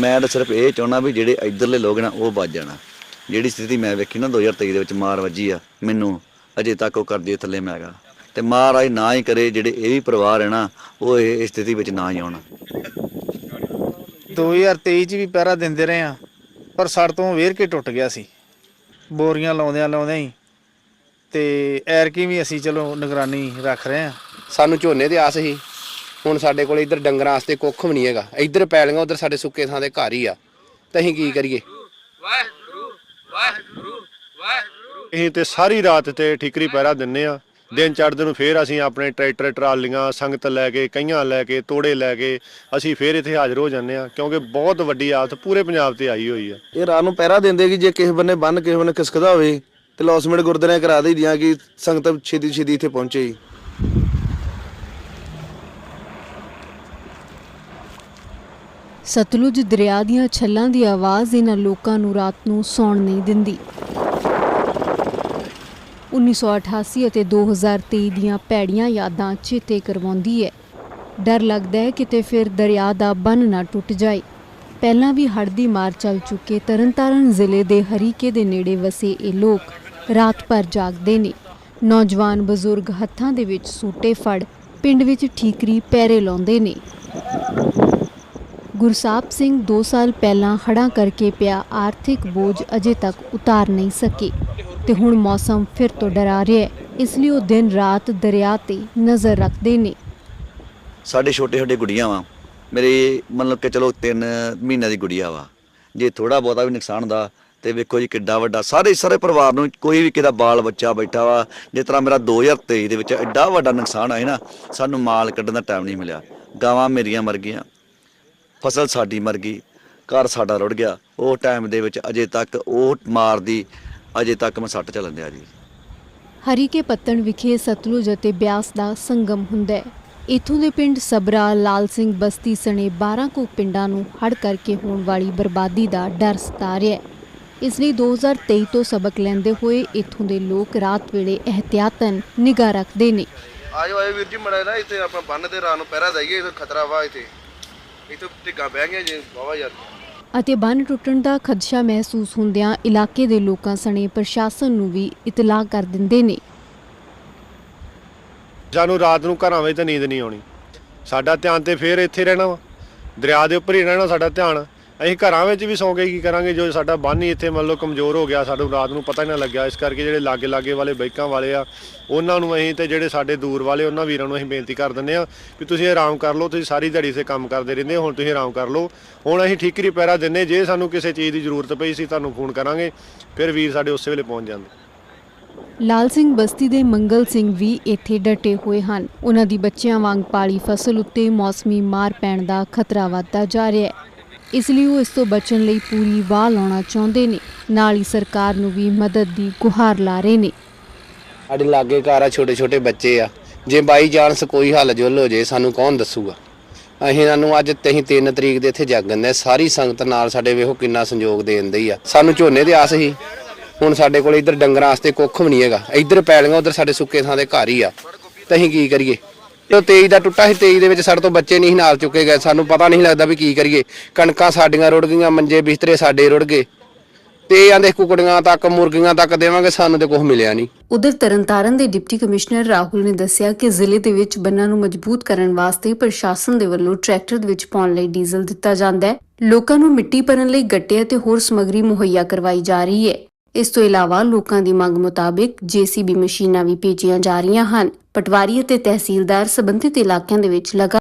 ਮੈਂ ਤਾਂ ਸਿਰਫ ਇਹ ਚਾਹੁੰਦਾ ਵੀ ਜਿਹੜੇ ਇੱਧਰਲੇ ਲੋਕ ਨਾ ਉਹ ਬਚ ਜਾਣਾ। ਜਿਹੜੀ ਸਥਿਤੀ ਮੈਂ ਵੇਖੀ ਨਾ 2023 ਦੇ ਵਿੱਚ ਮਾਰ ਵੱਜੀ ਆ ਮੈਨੂੰ ਅਜੇ ਤੱਕ ਉਹ ਕਰਦੀ ਥੱਲੇ ਮੈਂ ਹੈਗਾ। ਤੇ ਮਹਾਰਾਜ ਨਾ ਹੀ ਕਰੇ ਜਿਹੜੇ ਇਹ ਵੀ ਪਰਿਵਾਰ ਹੈ ਨਾ ਉਹ ਇਹ ਸਥਿਤੀ ਵਿੱਚ ਨਾ ਹੀ ਆਉਣ। 2023 ਚ ਵੀ ਪਹਿਰਾ ਦਿੰਦੇ ਰਹੇ ਆ ਪਰ ਸੜ ਤੋਂ ਵੇਰ ਕੇ ਟੁੱਟ ਗਿਆ ਸੀ। ਬੋਰੀਆਂ ਲਾਉਂਦਿਆਂ ਲਾਉਂਦਿਆਂ ਹੀ। ਤੇ ਐਰਕੀ ਵੀ ਅਸੀਂ ਚਲੋ ਨਿਗਰਾਨੀ ਰੱਖ ਰਹੇ ਆ। ਸਾਨੂੰ ਝੋਨੇ ਦੇ ਆਸ ਸੀ। ਹੁਣ ਸਾਡੇ ਕੋਲ ਇੱਧਰ ਡੰਗਰਾਂ ਵਾਸਤੇ ਕੁੱਖ ਵੀ ਨਹੀਂ ਹੈਗਾ। ਇੱਧਰ ਪੈਲੀਆਂ ਉਧਰ ਸਾਡੇ ਸੁੱਕੇ ਥਾਂ ਦੇ ਘਰ ਹੀ ਆ। ਤਾਂ ਅਸੀਂ ਕੀ ਕਰੀਏ? ਅਸੀਂ ਤੇ ਸਾਰੀ ਰਾਤ ਤੇ ਠੀਕਰੀ ਪਹਿਰਾ ਦਿੰਨੇ ਆ। ਦਿਨ ਚੜ੍ਹਦੇ ਨੂੰ ਫੇਰ ਅਸੀਂ ਆਪਣੇ ਟਰੈਕਟਰ ਟਰਾਲੀਆਂ ਸੰਗਤ ਲੈ ਕੇ ਕਈਆਂ ਲੈ ਕੇ ਤੋੜੇ ਲੈ ਕੇ ਅਸੀਂ ਫੇਰ ਇੱਥੇ ਹਾਜ਼ਰ ਹੋ ਜਾਂਦੇ ਆ ਕਿਉਂਕਿ ਬਹੁਤ ਵੱਡੀ ਆਫਤ ਪੂਰੇ ਪੰਜਾਬ ਤੇ ਆਈ ਹੋਈ ਆ। ਇਹ ਰਾਤ ਨੂੰ ਪਹਿਰਾ ਦਿੰਦੇ ਕਿ ਜੇ ਕਿਸੇ ਬੰਨੇ ਬੰਨ ਕਿਸੇ ਬੰਨੇ ਖਿਸਕਦਾ ਹੋਵੇ ਤੇ ਲੌਸਮੈਂਟ ਗੁਰਦੁਆਰਿਆਂ ਕਰਾ ਦਈਦੀਆਂ ਕਿ ਸੰਗਤ ਛੇਤੀ ਛੇਤੀ ਇੱਥੇ ਪਹੁੰਚੇ ਸਤਲੁਜ ਦਰਿਆ ਦੀਆਂ ਛੱਲਾਂ ਦੀ ਆਵਾਜ਼ ਇਹਨਾਂ ਲੋਕਾਂ ਨੂੰ ਰਾਤ ਨੂੰ ਸੌਣ ਨਹੀਂ ਦਿੰਦੀ। 1988 ਅਤੇ 2023 ਦੀਆਂ ਭੈੜੀਆਂ ਯਾਦਾਂ ਚੇਤੇ ਕਰਵਾਉਂਦੀ ਹੈ। ਡਰ ਲੱਗਦਾ ਹੈ ਕਿਤੇ ਫਿਰ ਦਰਿਆ ਦਾ ਬੰਨ ਨਾ ਟੁੱਟ ਜਾਏ। ਪਹਿਲਾਂ ਵੀ ਹੜ੍ਹ ਦੀ ਮਾਰ ਚੱਲ ਚੁੱਕੇ ਤਰਨਤਾਰਨ ਜ਼ਿਲ੍ਹੇ ਦੇ ਹਰੀਕੇ ਦੇ ਨੇੜੇ ਵਸੇ ਇਹ ਲੋਕ ਰਾਤ ਭਰ ਜਾਗਦੇ ਨੇ। ਨੌਜਵਾਨ ਬਜ਼ੁਰਗ ਹੱਥਾਂ ਦੇ ਵਿੱਚ ਸੂਟੇ ਫੜ ਪਿੰਡ ਵਿੱਚ ਠੀਕਰੀ ਪੈਰੇ ਲਾਉਂਦੇ ਨੇ। ਗੁਰਸਾਹਿਬ ਸਿੰਘ 2 ਸਾਲ ਪਹਿਲਾਂ ਹੜ੍ਹਾਂ ਕਰਕੇ ਪਿਆ ਆਰਥਿਕ ਬੋਝ ਅਜੇ ਤੱਕ ਉਤਾਰ ਨਹੀਂ ਸਕੇ ਤੇ ਹੁਣ ਮੌਸਮ ਫਿਰ ਤੋਂ ਡਰਾ ਰਿਹਾ ਹੈ, ਇਸ ਲਈ ਉਹ ਦਿਨ ਰਾਤ ਦਰਿਆ ਤੇ ਨਜ਼ਰ ਰੱਖਦੇ ਨੇ। ਸਾਡੇ ਛੋਟੇ ਛੋਟੇ ਗੁੜੀਆਂ ਵਾ। ਮੇਰੇ ਮਤਲਬ ਕਿ ਚਲੋ 3 ਮਹੀਨਿਆਂ ਦੀ ਗੁੜੀਆ ਵਾ। ਜੇ ਥੋੜਾ ਬਹੁਤਾ ਵੀ ਨੁਕਸਾਨ ਦਾ ਤੇ ਵੇਖੋ ਜੀ ਕਿੱਡਾ ਵੱਡਾ ਸਾਰੇ ਸਾਰੇ ਪਰਿਵਾਰ ਨੂੰ ਕੋਈ ਵੀ ਕਿਦਾ ਬਾਲ ਬੱਚਾ ਬੈਠਾ ਵਾ, ਜਿਸ ਤਰ੍ਹਾਂ ਮੇਰਾ 2023 ਦੇ ਵਿੱਚ ਐਡਾ ਵੱਡਾ ਨੁਕਸਾਨ ਆਇਆ ਨਾ, ਸਾਨੂੰ ਮਾਲ ਕੱਢਣ ਦਾ ਟਾਈਮ ਨਹੀਂ ਮਿਲਿਆ। ਗਾਵਾਂ ਮੇਰੀਆਂ ਮਰ ਗਈਆਂ। ਫਸਲ ਸਾਡੀ ਮਰ ਗਈ ਘਰ ਸਾਡਾ ਰੁੜ ਗਿਆ ਉਹ ਟਾਈਮ ਦੇ ਵਿੱਚ ਅਜੇ ਤੱਕ ਉਹ ਮਾਰ ਦੀ ਅਜੇ ਤੱਕ ਮੈਂ ਸੱਟ ਚੱਲਣ ਦਿਆ ਜੀ। ਹਰੀਕੇ ਪੱਤਣ ਵਿਖੇ ਸਤਲੁਜ ਅਤੇ ਬਿਆਸ ਦਾ ਸੰਗਮ ਹੁੰਦਾ ਹੈ। ਇਥੋਂ ਦੇ ਪਿੰਡ ਸਬਰਾ ਲਾਲ ਸਿੰਘ ਬਸਤੀ ਸਣੇ 12 ਕੁ ਪਿੰਡਾਂ ਨੂੰ ਹੜ੍ਹ ਕਰਕੇ ਹੋਣ ਵਾਲੀ ਬਰਬਾਦੀ ਦਾ ਡਰ ਸਤਾ ਰਿਹਾ ਹੈ। ਇਸ ਲਈ 2023 ਤੋਂ ਸਬਕ ਲੈਂਦੇ ਹੋਏ ਇਥੋਂ ਦੇ ਲੋਕ ਰਾਤ ਵੇਲੇ ਇਹਤਿਆਤਨ ਨਿਗਾਹ ਰੱਖਦੇ ਨੇ। ਆਇਓ ਆਇਓ ਵੀਰ ਜੀ ਮੜਾ ਨਾ ਇੱਥੇ ਆਪਾਂ ਬੰਨ ਦੇ ਰਾਤ ਨੂੰ ਪਹਿਰਾ ਦਈਏ ਇੱਥੇ ਖਤਰਾ ਵਾ ਇੱਥੇ। ਇੱਥੇ ਢਿੱਗਾ ਬਹਿ ਗਿਆ ਜੀ ਵਾਵਾ ਯਾਰ। ਅਤੇ ਬੰਨ ਟੁੱਟਣ ਦਾ ਖਦਸ਼ਾ ਮਹਿਸੂਸ ਹੁੰਦਿਆਂ ਇਲਾਕੇ ਦੇ ਲੋਕਾਂ ਸਣੇ ਪ੍ਰਸ਼ਾਸਨ ਨੂੰ ਵੀ ਇਤਲਾਹ ਕਰ ਦਿੰਦੇ ਨੇ। ਸਾਨੂੰ ਰਾਤ ਨੂੰ ਘਰਾਂ ਵਿੱਚ ਤਾਂ ਨੀਂਦ ਨਹੀਂ ਆਉਣੀ। ਸਾਡਾ ਧਿਆਨ ਤੇ ਫੇਰ ਇੱਥੇ ਰਹਿਣਾ ਵਾ। ਦਰਿਆ ਦੇ ਉੱਪਰ ਹੀ ਰਹਿਣਾ ਸਾਡਾ ਧਿਆਨ। ਅਸੀਂ ਘਰਾਂ ਵਿੱਚ ਵੀ ਸੌਂ ਕੇ ਕੀ ਕਰਾਂਗੇ? ਜੋ ਸਾਡਾ ਬੰਨ ਹੀ ਇੱਥੇ ਮੰਨ ਲਓ ਕਮਜ਼ੋਰ ਹੋ ਗਿਆ ਸਾਨੂੰ ਰਾਤ ਨੂੰ ਪਤਾ ਹੀ ਨਾ ਲੱਗਿਆ। ਇਸ ਕਰਕੇ ਜਿਹੜੇ ਲਾਗੇ ਲਾਗੇ ਵਾਲੇ ਬਾਈਕਾਂ ਵਾਲੇ ਆ ਉਹਨਾਂ ਨੂੰ ਅਸੀਂ ਤੇ ਜਿਹੜੇ ਸਾਡੇ ਦੂਰ ਵਾਲੇ ਉਹਨਾਂ ਵੀਰਾਂ ਨੂੰ ਅਸੀਂ ਬੇਨਤੀ ਕਰ ਦਿੰਦੇ ਆ ਵੀ ਤੁਸੀਂ ਆਰਾਮ ਕਰ ਲਓ ਤੁਸੀਂ ਸਾਰੀ ਦਿਹਾੜੀ ਸੇ ਕੰਮ ਕਰਦੇ ਰਹਿੰਦੇ ਹੋ, ਹੁਣ ਤੁਸੀਂ ਆਰਾਮ ਕਰ ਲਓ। ਹੁਣ ਅਸੀਂ ਠੀਕਰੀ ਪੈਰਾ ਦਿੰਨੇ ਜੇ ਸਾਨੂੰ ਕਿਸੇ ਚੀਜ਼ ਦੀ ਜ਼ਰੂਰਤ ਪਈ ਸੀ ਤੁਹਾਨੂੰ ਫੋਨ ਕਰਾਂਗੇ ਫਿਰ ਵੀਰ ਸਾਡੇ ਉਸੇ ਵੇਲੇ ਪਹੁੰਚ ਜਾਂਦੇ। ਲਾਲ ਸਿੰਘ ਬਸਤੀ ਦੇ ਮੰਗਲ ਸਿੰਘ ਵੀ ਇੱਥੇ ਡਟੇ ਹੋਏ ਹਨ। ਉਹਨਾਂ ਦੀ ਬੱਚਿਆਂ ਵਾਂਗ ਪਾਲੀ ਫਸਲ ਉੱਤੇ ਮੌਸਮੀ ਮਾਰ ਪੈਣ ਦਾ ਖਤਰਾ ਵੱਧਦਾ ਜਾ ਰਿਹਾ ਹੈ। ਇਸ ਲਈ ਉਹ ਇਸ ਤੋਂ ਬਚਣ ਲਈ ਪੂਰੀ ਵਾਹ ਲਾਉਣਾ ਚਾਹੁੰਦੇ ਨੇ। ਨਾਲ ਹੀ ਸਰਕਾਰ ਨੂੰ ਵੀ ਮਦਦ ਦੀ ਗੁਹਾਰ ਲਾ ਰਹੇ ਨੇ। ਸਾਡੇ ਲਾਗੇ ਘਰ ਆ ਛੋਟੇ ਛੋਟੇ ਬੱਚੇ ਆ। ਜੇ ਬਾਈ ਚਾਂਸ ਕੋਈ ਹੱਲ ਜੁਲ ਹੋ ਜੇ, ਸਾਨੂੰ ਕੌਣ ਦੱਸੂਗਾ? ਅਸੀਂ ਇਹਨਾਂ ਨੂੰ ਅੱਜ ਤਹੀਂ 3 ਤਰੀਕ ਦੇ ਇੱਥੇ ਜਾਗਣ ਦੇ ਸਾਰੀ ਸੰਗਤ ਨਾਲ ਸਾਡੇ ਵੇਖੋ ਕਿੰਨਾ ਸੰਯੋਗ ਦੇਣ ਦੇ ਆ। ਸਾਨੂੰ ਝੋਨੇ ਦੇ ਆਸ ਸੀ। ਹੁਣ ਸਾਡੇ ਕੋਲ ਇੱਧਰ ਡੰਗਰਾਂ ਵਾਸਤੇ ਕੁੱਖ ਵੀ ਨਹੀਂ ਹੈਗਾ। ਇੱਧਰ ਪੈਲੀਆਂ, ਉੱਧਰ ਸਾਡੇ ਸੁੱਕੇ ਥਾਂ ਦੇ ਘਰ ਹੀ ਆ। ਤਾਂ ਕੀ ਕਰੀਏ? ਜੋ 23 ਦਾ ਟੁੱਟਾ ਸੀ 23 ਦੇ ਵਿੱਚ ਸਾਡੇ ਤੋਂ ਬੱਚੇ ਨਹੀਂ ਨਾਲ ਚੁੱਕੇ ਗਏ। ਸਾਨੂੰ ਪਤਾ ਨਹੀਂ ਲੱਗਦਾ ਵੀ ਕੀ ਕਰੀਏ। ਕਣਕਾਂ ਸਾਡੀਆਂ ਰੁੜ ਗਈਆਂ, ਮੰਜੇ ਬਿਸਤਰੇ ਸਾਡੇ ਰੁੜ ਗਏ। ਤੇ ਆਂਦੇ ਕੁਕੜੀਆਂ ਤੱਕ, ਮੁਰਗੀਆਂ ਤੱਕ ਦੇਵਾਂਗੇ, ਸਾਨੂੰ ਤੇ ਕੁਝ ਮਿਲਿਆ ਨਹੀਂ। ਉਧਰ ਤਰਨਤਾਰਨ ਦੇ ਡਿਪਟੀ ਕਮਿਸ਼ਨਰ ਰਾਹੁਲ ਨੇ ਦੱਸਿਆ ਕਿ ਜ਼ਿਲ੍ਹੇ ਦੇ ਵਿੱਚ ਬੰਨਾਂ ਨੂੰ ਮਜ਼ਬੂਤ ਕਰਨ ਵਾਸਤੇ ਪ੍ਰਸ਼ਾਸਨ ਦੇ ਵੱਲੋਂ ਟਰੈਕਟਰ ਦੇ ਵਿੱਚ ਪਾਉਣ ਲਈ ਡੀਜ਼ਲ ਦਿੱਤਾ ਜਾਂਦਾ ਹੈ। ਲੋਕਾਂ ਨੂੰ ਮਿੱਟੀ ਭਰਨ ਲਈ ਗੱਟੇ ਅਤੇ ਹੋਰ ਸਮੱਗਰੀ ਮੁਹੱਈਆ ਕਰਵਾਈ ਜਾ ਰਹੀ ਹੈ। ਇਸ ਤੋਂ ਇਲਾਵਾ ਲੋਕਾਂ ਦੀ ਮੰਗ ਮੁਤਾਬਿਕ ਜੀਸੀਬੀ ਮਸ਼ੀਨਾਂ ਵੀ ਭੇਜੀਆਂ ਜਾ ਰਹੀਆਂ ਹਨ। ਪਟਵਾਰੀ ਅਤੇ ਤਹਿਸੀਲਦਾਰ ਸਬੰਧਿਤ ਇਲਾਕਿਆਂ ਦੇ ਵਿੱਚ ਲਗਾ